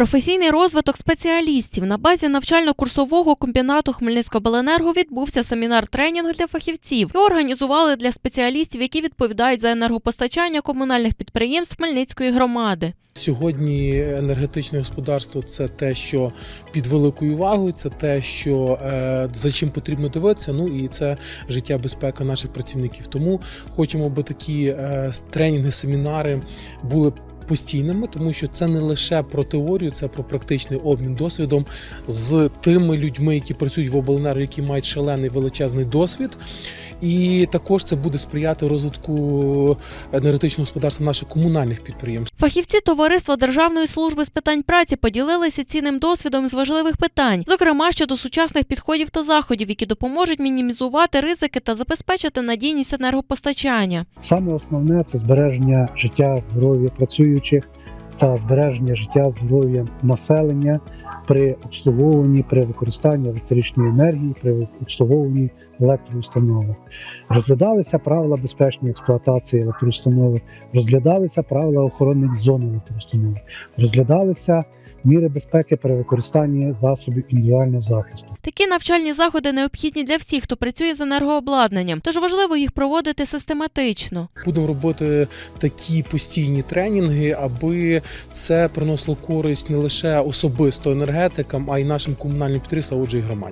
Професійний розвиток спеціалістів на базі навчально-курсового комбінату Хмельницькобленерго відбувся семінар-тренінг для фахівців. Його організували для спеціалістів, які відповідають за енергопостачання комунальних підприємств Хмельницької громади. Сьогодні енергетичне господарство це те, що під великою увагою, це те, що е, за чим потрібно дивитися. Ну і це життя, безпека наших працівників. Тому хочемо, аби такі е, тренінги, семінари були. Постійними, тому що це не лише про теорію, це про практичний обмін досвідом з тими людьми, які працюють в обленерго, які мають шалений величезний досвід. І також це буде сприяти розвитку енергетичного господарства наших комунальних підприємств. Фахівці товариства Державної служби з питань праці поділилися цінним досвідом з важливих питань, зокрема щодо сучасних підходів та заходів, які допоможуть мінімізувати ризики та забезпечити надійність енергопостачання. Саме основне це збереження життя, здоров'я працюючих та збереження життя, здоров'я населення при обслуговуванні, при використанні електричної енергії, при обслуговуванні електроустановок. Розглядалися правила безпечної експлуатації електроустановок, розглядалися правила охоронних зон електроустановок, розглядалися міри безпеки при використанні засобів індивідуального захисту. Такі навчальні заходи необхідні для всіх, хто працює з енергообладнанням, тож важливо їх проводити систематично. Будемо робити такі постійні тренінги, аби це приносило користь не лише особисто енергетикам, а й нашим комунальним підприємствам, отже, і громаді.